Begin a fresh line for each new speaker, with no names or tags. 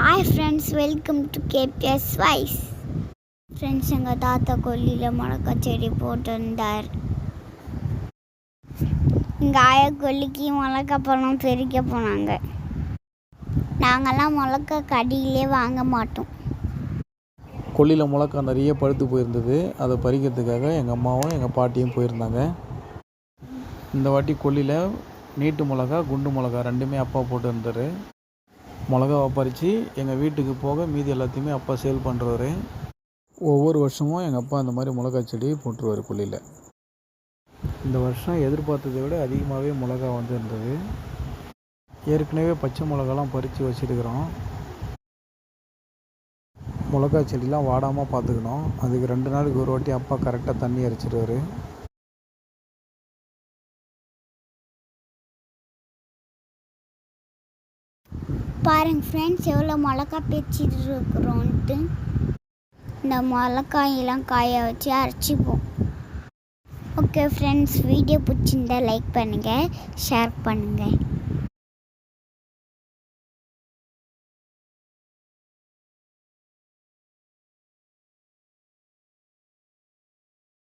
Hi friends welcome to KPS wise friends எங்கள் தாத்தா கொல்லியில் மிளகா செடி போட்டிருந்தார். எங்கள் ஆயா கொல்லிக்கு மிளகா பழம் பெருக்க போனாங்க. நாங்கள்லாம் மிளகா கடியிலே வாங்க மாட்டோம்.
கொல்லியில் மிளகா நிறைய பழுத்து போயிருந்தது. அதை பறிக்கிறதுக்காக எங்கள் அம்மாவும் எங்கள் பாட்டியும் போயிருந்தாங்க. இந்த வாட்டி கொல்லியில் நீட்டு மிளகா குண்டு மிளகா ரெண்டுமே அப்பா போட்டு இருந்தார் மிளகாவை பறித்து எங்கள் வீட்டுக்கு போக மீதி எல்லாத்தையுமே அப்பா சேல் பண்ணுறவர் ஒவ்வொரு வருஷமும் எங்கள் அப்பா இந்த மாதிரி மிளகா செடி போட்டுருவார் கொல்லியில் இந்த வருஷம் எதிர்பார்த்ததை விட அதிகமாகவே மிளகா வந்து இருந்தது. ஏற்கனவே பச்சை மிளகாலாம் பறித்து வச்சுருக்கிறோம். மிளகா செடிலாம் வாடாமல் பார்த்துக்கணும் அதுக்கு ரெண்டு நாளுக்கு ஒரு வாட்டி அப்பா கரெக்டாக தண்ணி அரைச்சிடுவார்
பாருங்க ஃப்ரெண்ட்ஸ் எவ்வளோ மிளகா பேச்சிட்டு இருக்கிறோன்ட்டு இந்த மிளகாயெல்லாம் காய வச்சு அரைச்சிப்போம். ஓகே ஃப்ரெண்ட்ஸ் வீடியோ பிடிச்சிருந்தா லைக் பண்ணுங்கள் ஷேர் பண்ணுங்கள்